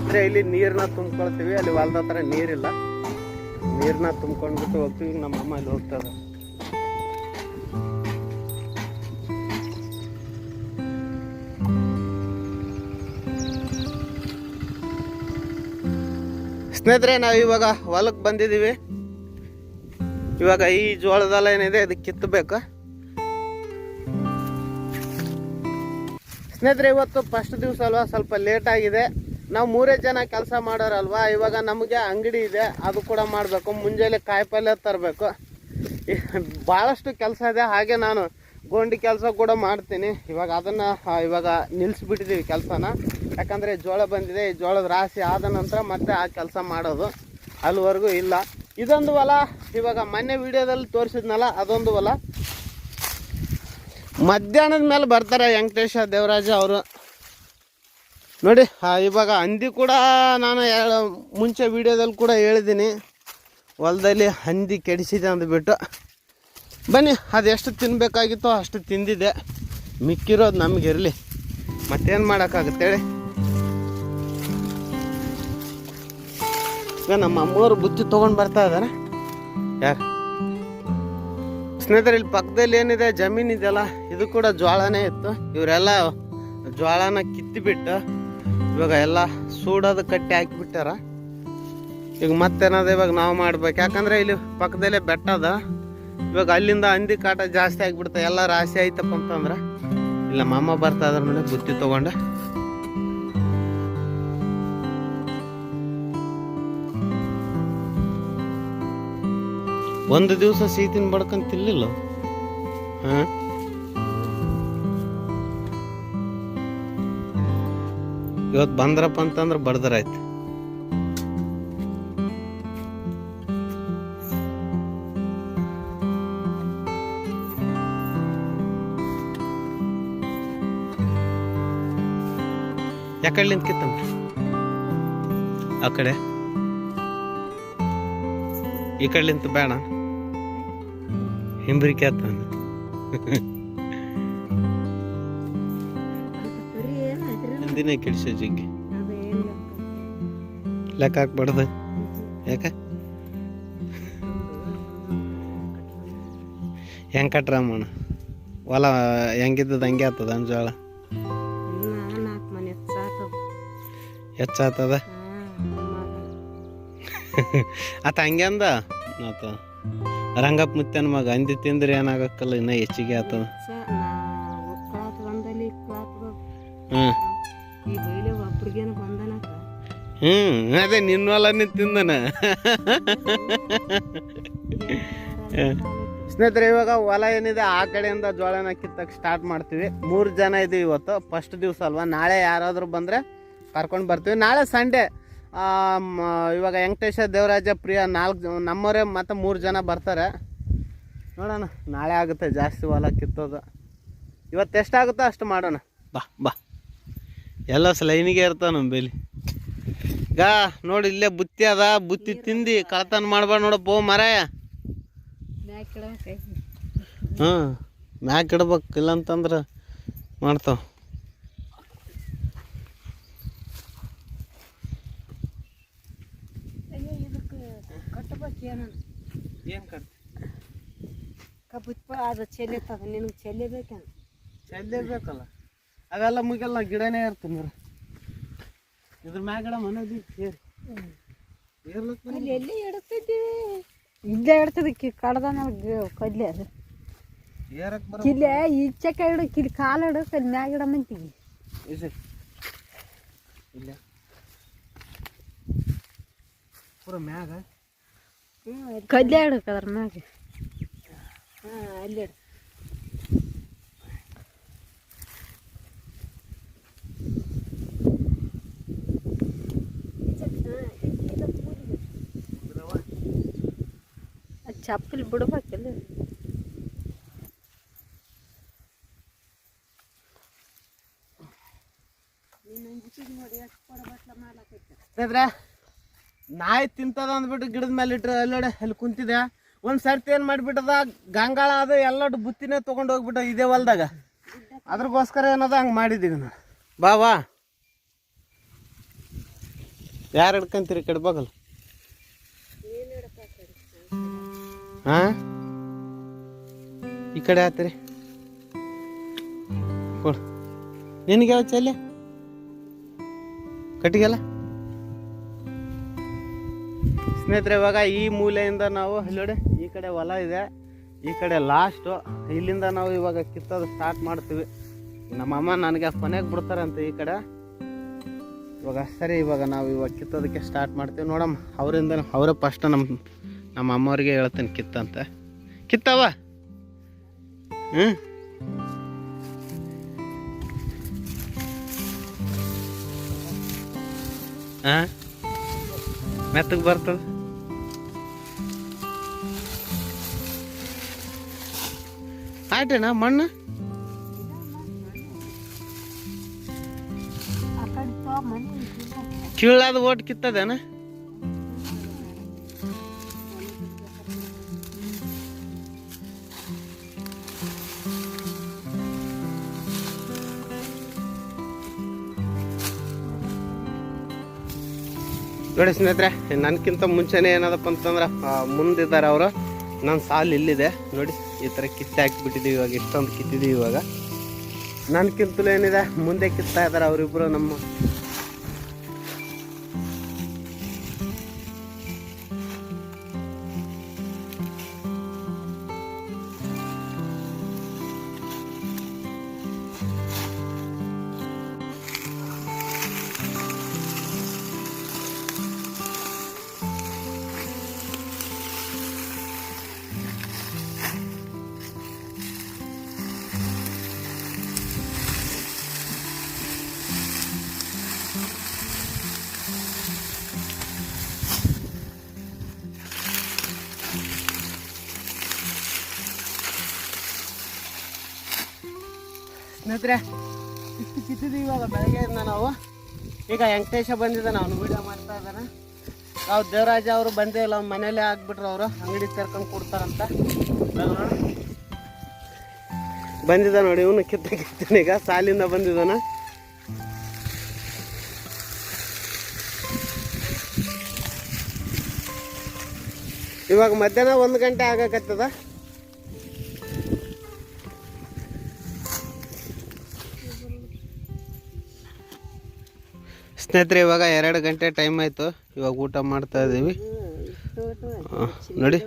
ಅಂದ್ರೆ ಇಲ್ಲಿ ನೀರನ್ನ ತುಂಬ್ಕೊಳ್ತೀವಿ, ಅಲ್ಲಿ ಹೊಲ್ದ ಹತ್ರ ನೀರಿಲ್ಲ. ನೀರನ್ನ ತುಂಬ್ಕೊಂಡ್ಬಿಟ್ಟು ಹೋಗ್ತೀವಿ ನಮ್ಮ ಅಮ್ಮ ಇಲ್ಲಿ ಹೋಗ್ತದೆ ಸ್ನೇಹಿತರೆ ನಾವು ಇವಾಗ ಹೊಲಕ್ಕೆ ಬಂದಿದ್ದೀವಿ. ಇವಾಗ ಈ ಜೋಳದಲ್ಲ ಏನಿದೆ ಅದಕ್ಕೆ ಕಿತ್ತಬೇಕು. ಸ್ನೇಹಿತರೆ, ಇವತ್ತು ಫಸ್ಟ್ ದಿವಸ ಅಲ್ವಾ ಸ್ವಲ್ಪ ಲೇಟ್ ಆಗಿದೆ. ನಾವು ಮೂರೇ ಜನ ಕೆಲಸ ಮಾಡೋರಲ್ವಾ? ಇವಾಗ ನಮಗೆ ಅಂಗಡಿ ಇದೆ, ಅದು ಕೂಡ ಮಾಡಬೇಕು. ಮುಂಜಾನೆ ಕಾಯಿಪಲ್ಯ ತರಬೇಕು. ಭಾಳಷ್ಟು ಕೆಲಸ ಇದೆ, ಹಾಗೆ ನಾನು ಗೋಂಡಿ ಕೆಲಸ ಕೂಡ ಮಾಡ್ತೀನಿ. ಇವಾಗ ಅದನ್ನು ಇವಾಗ ನಿಲ್ಲಿಸ್ಬಿಟ್ಟಿದ್ದೀವಿ ಕೆಲಸನ. ಯಾಕಂದರೆ ಜೋಳ ಬಂದಿದೆ, ಈ ಜೋಳದ ರಾಶಿ ಆದ ನಂತರ ಮತ್ತೆ ಆ ಕೆಲಸ ಮಾಡೋದು ಅಲ್ಲಿವರೆಗೂ ಇಲ್ಲ. ಇದೊಂದು ಹೊಲ. ಇವಾಗ ಮೊನ್ನೆ ವಿಡಿಯೋದಲ್ಲಿ ತೋರಿಸಿದ್ನಲ್ಲ, ಅದೊಂದು ಹೊಲ. ಮಧ್ಯಾಹ್ನದ ಮೇಲೆ ಬರ್ತಾರೆ ವೆಂಕಟೇಶ ದೇವರಾಜ ಅವರು. ನೋಡಿ ಇವಾಗ ಹಂದಿ ಕೂಡ ನಾನು ಮುಂಚೆ ವಿಡಿಯೋದಲ್ಲಿ ಕೂಡ ಹೇಳಿದ್ದೀನಿ. ಹೊಲದಲ್ಲಿ ಹಂದಿ ಕೆಡಿಸಿದೆ ಅಂದ್ಬಿಟ್ಟು. ಬನ್ನಿ, ಅದೆಷ್ಟು ತಿನ್ನಬೇಕಾಗಿತ್ತೋ ಅಷ್ಟು ತಿಂದಿದೆ. ಮಿಕ್ಕಿರೋದು ನಮಗಿರಲಿ ಮತ್ತೇನು ಮಾಡೋಕ್ಕಾಗುತ್ತೆ ಹೇಳಿ. ಈಗ ನಮ್ಮ ಅಮ್ಮವ್ರು ಬುತ್ತಿ ತೊಗೊಂಡು ಬರ್ತಾ ಇದ್ದಾರೆ ಯಾರು? ಸ್ನೇಹಿತರೆ, ಇಲ್ಲಿ ಪಕ್ಕದಲ್ಲಿ ಏನಿದೆ? ಜಮೀನ್ ಇದೆಯಲ್ಲ, ಇದು ಕೂಡ ಜ್ವಾಳನೇ ಇತ್ತು. ಇವರೆಲ್ಲ ಜ್ವಾಳನ ಕಿತ್ತಿಬಿಟ್ಟು ಇವಾಗ ಎಲ್ಲ ಸೂಡೋದು ಕಟ್ಟಿ ಹಾಕಿಬಿಟ್ಟಾರ. ಈಗ ಮತ್ತೇನದ ಇವಾಗ ನಾವು ಮಾಡ್ಬೇಕು. ಯಾಕಂದ್ರೆ ಇಲ್ಲಿ ಪಕ್ಕದಲ್ಲೇ ಬೆಟ್ಟ ಅದ. ಇವಾಗ ಅಲ್ಲಿಂದ ಹಂದಿ ಕಾಟ ಜಾಸ್ತಿ ಆಗಿಬಿಡ್ತಾ ಎಲ್ಲ ರಾಶಿ ಆಯ್ತಪ್ಪ ಅಂತಂದ್ರೆ. ಇಲ್ಲ ಮಾಮ ಬರ್ತಾ ಇದ್ರೆ ನೋಡಿ, ಬುತ್ತಿ ತಗೊಂಡು. ಒಂದು ದಿವಸ ಸೀತಿನ ಬಡ್ಕೊಂಡ್ ತಿನ್ನಲಿಲ್ಲ ಇವತ್ತು ಬಂದ್ರಪ್ಪ ಅಂತಂದ್ರೆ ಬಡ್ದರಾಯ್ತು. ಯಾಕಡೆ ನಿಂತ್ಕಿತ್ತಮ್ಮ ಆ ಕಡೆ? ಈ ಕಡೆ ನಿಂತು ಬೇಡ. ಹಿಂಬ್ರಿಕೆ ಆತ ಹಿಂದಿನೇ ಕೆಡಿಸ ಜಿಗ್ಗಿ ಲೆಕ್ಕ ಹಾಕ್ಬಾರ್ದು ಯಾಕ ಹೆಂಗ ಕಟ್ರಮ್ಮಣ ಹೊಲ ಹೆಂಗಿದ್ದದ ಹಂಗೆ ಆತದ ಜೋಳ ನಾಲ್ಕು ಮನೆ ಸಾಕು ಹೆಚ್ಚಾತದ ಆತ ಹಂಗೆ ಅಂದ ಆತ ರಂಗಪ್ಪ ಮುತ್ತನ ಮಗ ಅಂದಿ ತಿಂದ್ರೆ ಏನಾಗಕ್ಕಲ್ಲ ಇನ್ನ ಹೆಚ್ಚಿಗೆ ಆತದ. ಹ್ಮ್. ಅದೇ ನಿನ್ನ ಹೊಲನೇ ತಿಂದನ. ಸ್ನೇಹಿತರೆ ಇವಾಗ ಹೊಲ ಏನಿದೆ ಆ ಕಡೆಯಿಂದ ಜೋಳನ ಕಿತ್ತಕ್ಕೆ ಸ್ಟಾರ್ಟ್ ಮಾಡ್ತೀವಿ. ಮೂರು ಜನ ಇದೀವಿ ಇವತ್ತು ಫಸ್ಟ್ ದಿವಸ ಅಲ್ವಾ? ನಾಳೆ ಯಾರಾದರೂ ಬಂದರೆ ಕರ್ಕೊಂಡು ಬರ್ತೀವಿ. ನಾಳೆ ಸಂಡೇ ಇವಾಗ ವೆಂಕಟೇಶ ದೇವರಾಜ ಪ್ರಿಯ ನಾಲ್ಕು ನಮ್ಮವರೇ ಮತ್ತು ಮೂರು ಜನ ಬರ್ತಾರೆ. ನೋಡೋಣ ನಾಳೆ ಆಗುತ್ತೆ ಜಾಸ್ತಿ ಹೊಲ ಕಿತ್ತೋದು. ಇವತ್ತು ಎಷ್ಟಾಗುತ್ತೋ ಅಷ್ಟು ಮಾಡೋಣ. ಬಾ ಬಾ. ಎಲ್ಲ ಸ್ಲೈನಿಗೆ ಇರ್ತಾನು ನಮ್ಮ ಬೇಲಿ. ಈಗ ನೋಡಿ ಇಲ್ಲೇ ಬುತ್ತಿ ಅದ ಬುತ್ತಿ ತಿಂದು ಕಳತನ ಮಾಡ್ಬಾರ್ದು ನೋಡಪ್ಪ ಓ ಮರಾಯ. ಹಾಂ ಮ್ಯಾಕ್ ಇಡ್ಬೇಕು ಇಲ್ಲಂತಂದ್ರೆ ಮಾಡ್ತಾವ. ಇದಕ್ಕೆ ಕಟ್ಟಬೇಕು ಏನನ್ನ? ಏನು ಕಟ್ ಕಬ್ಬುತ್ಪ ಅದು ಚೆಲ್ಲಿತ್ತದ ನಿನಗೆ ಚೆಲ್ಲಿಬೇಕೇನು ಚೆಲ್ಲೇಬೇಕಲ್ಲ ಅವೆಲ್ಲ ಮುಗಿಯಲ್ಲ ಗಿಡನೇ ನೋಡ್ರಿ ಇದ್ರ ಮ್ಯಾಗ ಗಿಡ ಮನೋದಿ ಏರಿ. ಏರ್ಲಕ್ ಬನ್ನಿ. ಅಲ್ಲಿ ಎಲ್ಲಿ ಇಡ್ತಿದ್ದೀವಿ ಇಲ್ಲೇ ಇಡ್ತದೆ ಕಿ ಕಡ್ದಾನ ಕಲ್ಲಿ ಅದು. ಇಲ್ಲೇ ಈಚೆ ಕೈ ಈಚೆಕ ಇಲ್ಲಿ ಕಿಲ್ ಇಡಕ್ಕೆ ಮ್ಯಾಗ ಗಿಡ ಮಂತಿಗೆ. ಇಲ್ಲ. ಪೂರ ಮ್ಯಾಗ? ಕಲ್ಲೇ ಇಡಕ್ಕೆ ಅದ್ರ ಮ್ಯಾಗ. ಹಾಂ ಅಲ್ಲಿ ಚಪ್ಪಲಿ ಬಿಡ್ಬೇಕಿಲ್ಲ ಸ್ನೇಹಿತರೆ ನಾಯಿ ತಿಂತದ ಅಂದ್ಬಿಟ್ಟು ಗಿಡದ ಮೇಲೆ ಇಟ್ಟರೆ ಎಲ್ಲಡೆ ಅಲ್ಲಿ ಕುಂತಿದೆ. ಒಂದು ಸರ್ತಿ ಏನು ಮಾಡಿಬಿಟ್ಟದ? ಗಂಗಾಳ ಅದು ಎಲ್ಲ ಬುತ್ತಿನೇ ತೊಗೊಂಡು ಹೋಗ್ಬಿಟ್ಟ ಇದೇ ಹೊಲ್ದಾಗ ಅದ್ರಗೋಸ್ಕರ ಏನದ ಹಂಗೆ ಮಾಡಿದ್ದೀವಿ ನಾವು ಬಾ ಬಾ. ಯಾರು ಹಿಡ್ಕೊಂತೀರಿ ಕಡೆ ಬಗಲ್? ಹಾಂ ಈ ಕಡೆ ಆತ್ರಿ. ಕೊಡು. ನಿನಗೆ ಯಾವ ಚೆಲ್ಲೆ ಕಟ್ಟಿಗೆಲ್ಲ? ಸ್ನೇಹಿತರೆ, ಇವಾಗ ಈ ಮೂಲೆಯಿಂದ ನಾವು ನೋಡಿ, ಈ ಕಡೆ ಹೊಲ ಇದೆ, ಈ ಕಡೆ ಲಾಸ್ಟು ಇಲ್ಲಿಂದ ನಾವು ಇವಾಗ ಕಿತ್ತೋದು ಸ್ಟಾರ್ಟ್ ಮಾಡ್ತೀವಿ. ನಮ್ಮಮ್ಮ ನನಗೆ ಕೊನೆಗೆ ಬಿಡ್ತಾರಂತೆ ಈ ಕಡೆ. ಇವಾಗ ಸರಿ, ಇವಾಗ ನಾವು ಇವಾಗ ಕಿತ್ತೋದಕ್ಕೆ ಸ್ಟಾರ್ಟ್ ಮಾಡ್ತೀವಿ. ನೋಡಮ್ಮ ಅವರಿಂದ ಅವರೇ ಫಸ್ಟ್ ನಮ್ಮ ನಮ್ಮ ಅಮ್ಮವ್ರಿಗೆ ಹೇಳ್ತೀನಿ ಕಿತ್ತಂತೆ. ಕಿತ್ತವ? ಹ್ಞೂ ಹಾಂ ಮೆತ್ತಗೆ ಬರ್ತದೆ? ಆಯ್ತೇನಾ ಮಣ್ಣು? ಕೀಳಾದ ಓಟ್ ಕಿತ್ತದೇನ? ನೋಡಿ ಸ್ನೇಹಿತರೆ ನನಗಿಂತ ಮುಂಚೆನೇ ಏನದಪ್ಪ ಅಂತಂದ್ರೆ ಮುಂದಿದ್ದಾರೆ ಅವರು. ನನ್ನ ಸಾಲು ಇಲ್ಲಿದೆ. ನೋಡಿ. ಈ ಥರ ಕಿತ್ತೆ ಹಾಕಿಬಿಟ್ಟಿದ್ದೀವಿ ಇವಾಗ ಇಷ್ಟೊಂದು ಕಿತ್ತಿದ್ದೀವಿ ಇವಾಗ. ನನ್ಕಿಂತಲೂ ಏನಿದೆ, ಮುಂದೆ ಕಿತ್ತಾ ಇದ್ದಾರೆ ಅವರಿಬ್ಬರು ನಮ್ಮ ಸ್ನೇಹಿತರೆ, ಇಷ್ಟು ಕಿತ್ತಿದ್ದೀವಿ ಇವಾಗ ಬೆಳಗ್ಗೆಯಿಂದ ನಾವು. ಈಗ ವೆಂಕಟೇಶ ಬಂದಿದ್ದಾನೆ, ಅವನು ವಿಡಿಯೋ ಮಾಡ್ತಾ ಇದ್ದಾನೆ. ನಾವು ದೇವರಾಜ ಅವರು ಬಂದೇ ಇಲ್ಲ ಮನೇಲೆ ಆಗ್ಬಿಟ್ರು ಅವರು. ಅಂಗಡಿ ತೆರ್ಕೊಂಡು ಕೊಡ್ತಾರಂತ. ಬಂದಿದ್ದ ನೋಡಿ, ಇವನು ಕಿತ್ತ ಈಗ ಸಾಲಿಂದ ಬಂದಿದ್ದಾನ. ಇವಾಗ ಮಧ್ಯಾಹ್ನ ಒಂದು ಗಂಟೆ ಆಗಕತ್ತದ. ಸ್ನೇಹಿತರೆ, ಇವಾಗ ಎರಡು ಗಂಟೆ ಟೈಮ್ ಆಯಿತು. ಇವಾಗ ಊಟ ಮಾಡ್ತಾ ಇದ್ದೀವಿ. ನೋಡಿ,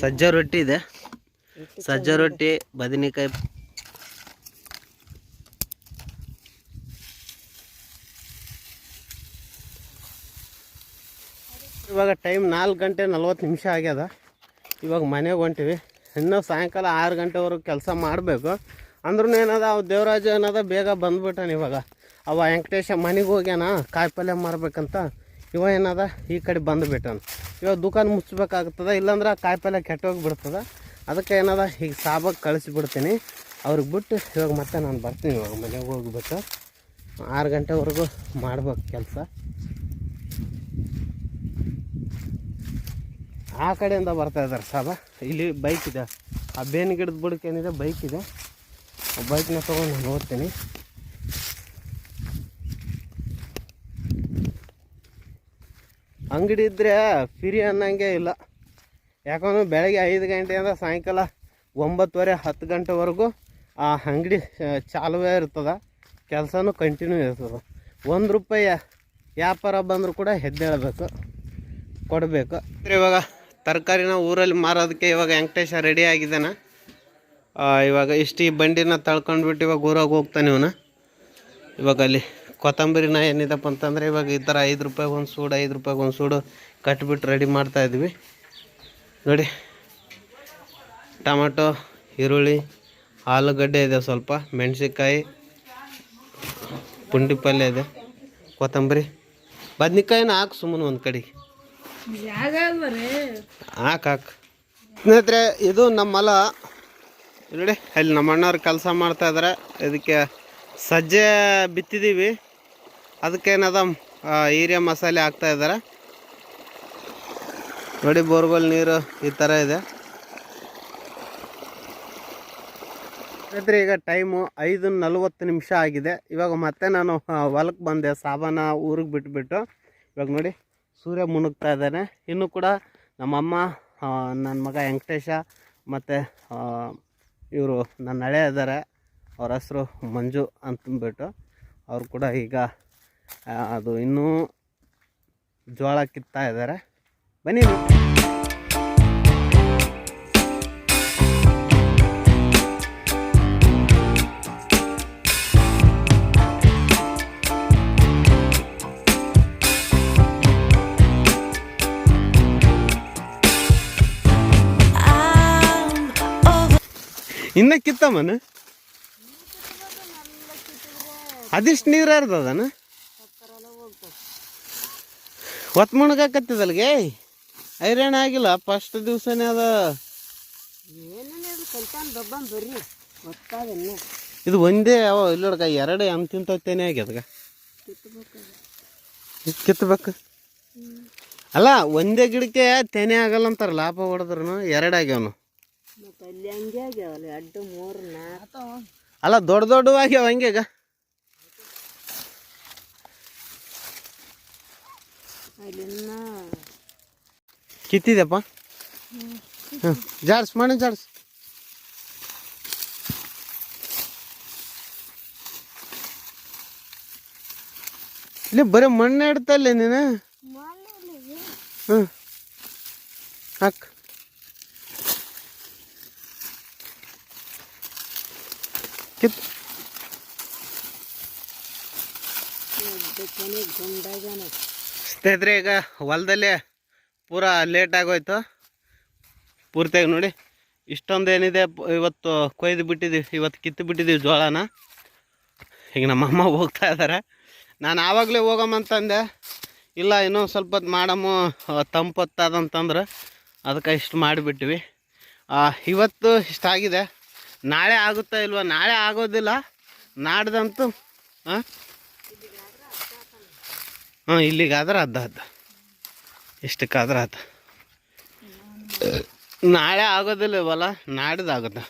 ಸಜ್ಜ ರೊಟ್ಟಿ ಇದೆ. ಸಜ್ಜ ರೊಟ್ಟಿ, ಬದನೆಕಾಯಿ. ಇವಾಗ ಟೈಮ್ ನಾಲ್ಕು ಗಂಟೆ ನಲ್ವತ್ತು ನಿಮಿಷ ಆಗ್ಯದ. ಇವಾಗ ಮನೆಗೆ ಹೊಂಟಿವಿ. ಇನ್ನೂ ಸಾಯಂಕಾಲ ಆರು ಗಂಟೆವರೆಗೂ ಕೆಲಸ ಮಾಡಬೇಕು. ಅಂದ್ರೂ ಏನದ, ಅವ ದೇವರಾಜ ಏನದ, ಬೇಗ ಬಂದ್ಬಿಟ್ಟಾನ ಇವಾಗ. ಅವ ವೆಂಕಟೇಶ ಮನೆಗೆ ಹೋಗ್ಯಾನ, ಕಾಯಿ ಮಾರ್ಬೇಕಂತ. ಇವ ಏನದ, ಈ ಕಡೆ ಬಂದುಬಿಟ್ಟಾನ. ಇವಾಗ ದುಕಾನ್ ಮುಚ್ಚಬೇಕಾಗ್ತದ ಇಲ್ಲಾಂದ್ರೆ ಕಾಯಿ ಪಲ್ಯ ಕೆಟ್ಟೋಗ್ಬಿಡ್ತದ. ಅದಕ್ಕೆ ಏನದ, ಈಗ ಸಾಬಕ್ಕೆ ಕಳಿಸ್ಬಿಡ್ತೀನಿ. ಅವ್ರಿಗೆ ಬಿಟ್ಟು ಇವಾಗ ಮತ್ತೆ ನಾನು ಬರ್ತೀನಿ, ಇವಾಗ ಮನೆಗೆ ಹೋಗ್ಬಿಟ್ಟು. ಆರು ಗಂಟೆವರೆಗೂ ಮಾಡ್ಬೇಕು ಕೆಲಸ. ಆ ಕಡೆಯಿಂದ ಬರ್ತಾ ಇದ್ದಾರೆ ಸಾಬ. ಇಲ್ಲಿ ಬೈಕ್ ಇದೆ. ಆ ಬೇನ್ ಗಿಡದ ಬುಡಕ್ಕೆ ಏನಿದೆ, ಬೈಕ್ ಇದೆ. ಬೈಕ್ನ ತೊಗೊಂಡು ನಾನು ಹೋಗ್ತೀನಿ ಅಂಗಡಿ ಇದ್ದರೆ ಫ್ರೀ ಅನ್ನಂಗೆ ಇಲ್ಲ. ಯಾಕಂದ್ರೆ ಬೆಳಗ್ಗೆ ಐದು ಗಂಟೆಯಿಂದ ಸಾಯಂಕಾಲ ಒಂಬತ್ತುವರೆ, ಹತ್ತು ಗಂಟೆವರೆಗೂ ಆ ಅಂಗಡಿ ಚಾಲುವೇ ಇರ್ತದೆ. ಕೆಲಸನೂ ಕಂಟಿನ್ಯೂ ಇರ್ತದೆ. ಒಂದು ರೂಪಾಯಿ ವ್ಯಾಪಾರ ಬಂದರೂ ಕೂಡ ಹೆದ್ದೇಳಬೇಕು, ಕೊಡಬೇಕು. ಇವಾಗ ತರಕಾರಿನ ಊರಲ್ಲಿ ಮಾರೋದಕ್ಕೆ ಇವಾಗ ವೆಂಕಟೇಶ ರೆಡಿ ಆಗಿದ್ದಾನೆ. ಇವಾಗ ಇಷ್ಟು ಈ ಬಂಡಿನ ತಳ್ಕೊಂಡ್ಬಿಟ್ಟು ಇವಾಗ ಊರಾಗ ಹೋಗ್ತಾನೆ ಇವನ. ಇವಾಗ ಅಲ್ಲಿ ಕೊತ್ತಂಬರಿನ ಏನಿದಪ್ಪ ಅಂತಂದರೆ ಇವಾಗ ಈ ಥರ ಐದು ರೂಪಾಯಿಗೆ ಒಂದು ಸೂಡು ಐದು ರೂಪಾಯಿಗೆ ಒಂದು ಸೂಡು ಕಟ್ಬಿಟ್ಟು ರೆಡಿ ಮಾಡ್ತಾಯಿದ್ವಿ ನೋಡಿ ಟೊಮೆಟೊ ಈರುಳ್ಳಿ ಆಲೂಗಡ್ಡೆ ಇದೆ ಸ್ವಲ್ಪ ಮೆಣಸಿನ್ಕಾಯಿ ಪುಂಡಿ ಪಲ್ಯ ಇದೆ ಕೊತ್ತಂಬರಿ. ಬದ್ನಿಕಾಯಿನ ಹಾಕು ಸುಮ್ಮನೆ ಒಂದು ಕಡೆಗೆ ಹಾಕ್ ಹಾಕ್. ಸ್ನೇಹಿತರೆ ಇದು ನಮ್ಮ ಹೊಲ ನೋಡಿ, ಅಲ್ಲಿ ನಮ್ಮ ಅಣ್ಣವ್ರು ಕೆಲಸ ಮಾಡ್ತಾ ಇದ್ದಾರೆ ಇದಕ್ಕೆ ಸಜ್ಜೆ ಬಿತ್ತಿದ್ದೀವಿ ಅದಕ್ಕೇನದ ಹೀರಿಯ ಮಸಾಲೆ ಹಾಕ್ತಾ ಇದ್ದಾರೆ ನೋಡಿ, ಬೋರ್ವೆಲ್ ನೀರು ಈ ಥರ ಇದೆ. ಈಗ ಟೈಮು ಐದು ನಲ್ವತ್ತು ನಿಮಿಷ ಆಗಿದೆ. ಇವಾಗ ಮತ್ತೆ ನಾನು ಹೊಲಕ್ಕೆ ಬಂದೆ. ಸಾಬಾನ ಊರಿಗೆ ಬಿಟ್ಬಿಟ್ಟು. ಇವಾಗ ನೋಡಿ, ಸೂರ್ಯ ಮುಣುಗ್ತಾ ಇದ್ದಾನೆ. ಇನ್ನೂ ಕೂಡ ನಮ್ಮಮ್ಮ ನನ್ನ ಮಗ ವೆಂಕಟೇಶ ಮತ್ತು ಇವರು ನನ್ನ ಹಳೆ ಇದ್ದಾರೆ ಅವ್ರ ಹೆಸರು ಮಂಜು ಅಂತಂದ್ಬಿಟ್ಟು ಅವರು ಕೂಡ ಈಗ ಅದು ಇನ್ನೂ ಜೋಳ ಕಿತ್ತಾ ಇದ್ದಾರೆ. ಬನ್ನಿ ಇನ್ನ ಕಿತ್ತಮ್ಮನ ಅದಿಷ್ಟು ನೀರು ಹರಿದದನ? ಹೊತ್ತು ಮುಣಗಾಕತ್ತಿದಲ್ಗೆ ಐರಣ ಆಗಿಲ್ಲ ಫಸ್ಟ್ ದಿವಸನೇ ಅದ. ಇದು ಒಂದೇ, ಅವ ಇಲ್ಲೋಡ್ಕ ಎರಡು ಅಂತಿಂತೇನೆ ಆಗ್ಯದಗ ಕಿತ್ತಬೇಕು ಅಲ್ಲ, ಒಂದೇ ಗಿಡಕ್ಕೆ ತೆನೆ ಆಗಲ್ಲ ಅಂತಾರ ಲಾಭ ಹೊಡೆದ್ರು ಎರಡಾಗ್ಯವನು. ಅಲ್ಲಿ ಹಂಗೆ ಆಗ್ಯಾವಲ್ಲ ಎರಡು ಮೂರು ನಾಲ್ಕು ಅಲ್ಲ ದೊಡ್ಡ ದೊಡ್ಡವು ಆಗ್ಯಾವ ಹಂಗೆ ಅಲ್ಲಿನ್ನ ಕಿತ್ತಿದೆಪ್ಪ ಹ್ಞೂ ಜಾಡ್ಸ್ ಮಾಡಿ ಜಾಡ್ಸ್ ಇಲ್ಲಿ ಬರೀ ಮಣ್ಣು ಇಡ್ತಲ್ಲ ನೀನು? ಹ್ಞೂ ಹಾಕ್. ಕಿತ್ ಸ್ನೇಹಿತರೆ, ಈಗ ಹೊಲದಲ್ಲಿ ಪೂರ ಲೇಟ್ ಆಗೋಯ್ತು. ಪೂರ್ತಿಯಾಗಿ ನೋಡಿ, ಇಷ್ಟೊಂದು ಏನಿದೆ, ಇವತ್ತು ಕೊಯ್ದು ಬಿಟ್ಟಿದ್ದೀವಿ ಇವತ್ತು ಕಿತ್ತು ಬಿಟ್ಟಿದ್ದೀವಿ ಜೋಳನ ಈಗ ನಮ್ಮಮ್ಮ ಹೋಗ್ತಾ ಇದ್ದಾರೆ ನಾನು ಆವಾಗಲೇ ಹೋಗಮ್ಮಂತಂದೆ ಇಲ್ಲ ಇನ್ನೊಂದು ಸ್ವಲ್ಪ ಹೊತ್ತು ಮಾಡಮ್ಮು ತಂಪೊತ್ತಾದಂತಂದ್ರೆ ಅದಕ್ಕೆ ಇಷ್ಟು ಮಾಡಿಬಿಟ್ವಿ ಇವತ್ತು ಇಷ್ಟಾಗಿದೆ. ನಾಳೆ ಆಗುತ್ತಾ ಇಲ್ವಾ? ನಾಳೆ ಆಗೋದಿಲ್ಲ. ನಾಡ್ದಂತೂ ಹಾಂ ಹಾಂ, ಇಲ್ಲಿಗಾದ್ರೆ ಅದ್ದ ಅದ್ದ ಇಷ್ಟಕ್ಕಾದ್ರೆ ಅದ ನಾಳೆ ಆಗೋದಿಲ್ಲ ಇವಲ್ಲ ನಾಡ್ದು ಆಗುತ್ತೆ